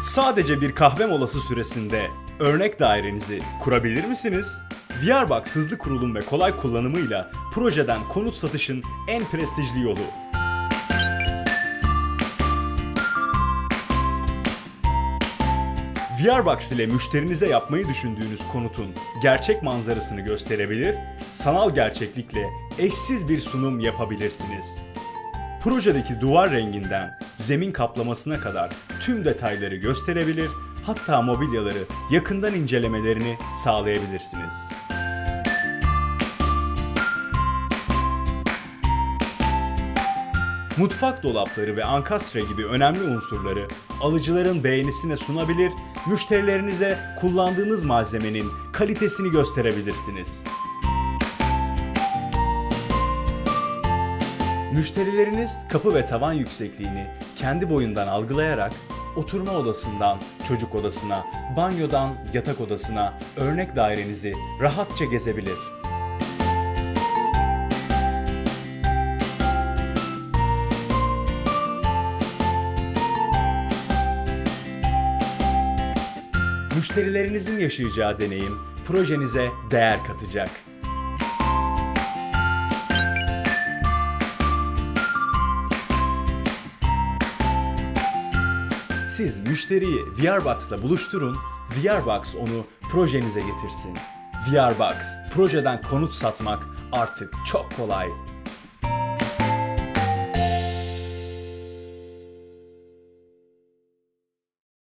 Sadece bir kahve molası süresinde örnek dairenizi kurabilir misiniz? VRBox hızlı kurulum ve kolay kullanımıyla projeden konut satışın en prestijli yolu. VRBox ile müşterinize yapmayı düşündüğünüz konutun gerçek manzarasını gösterebilir, sanal gerçeklikle eşsiz bir sunum yapabilirsiniz. Projedeki duvar renginden zemin kaplamasına kadar tüm detayları gösterebilir, hatta mobilyaları yakından incelemelerini sağlayabilirsiniz. Mutfak dolapları ve ankastre gibi önemli unsurları alıcıların beğenisine sunabilir, müşterilerinize kullandığınız malzemenin kalitesini gösterebilirsiniz. Müşterileriniz kapı ve tavan yüksekliğini kendi boyundan algılayarak oturma odasından çocuk odasına, banyodan yatak odasına örnek dairenizi rahatça gezebilir. Müşterilerinizin yaşayacağı deneyim projenize değer katacak. Siz müşteriyi VRBox'la buluşturun, VRBox onu projenize getirsin. VRBox, projeden konut satmak artık çok kolay.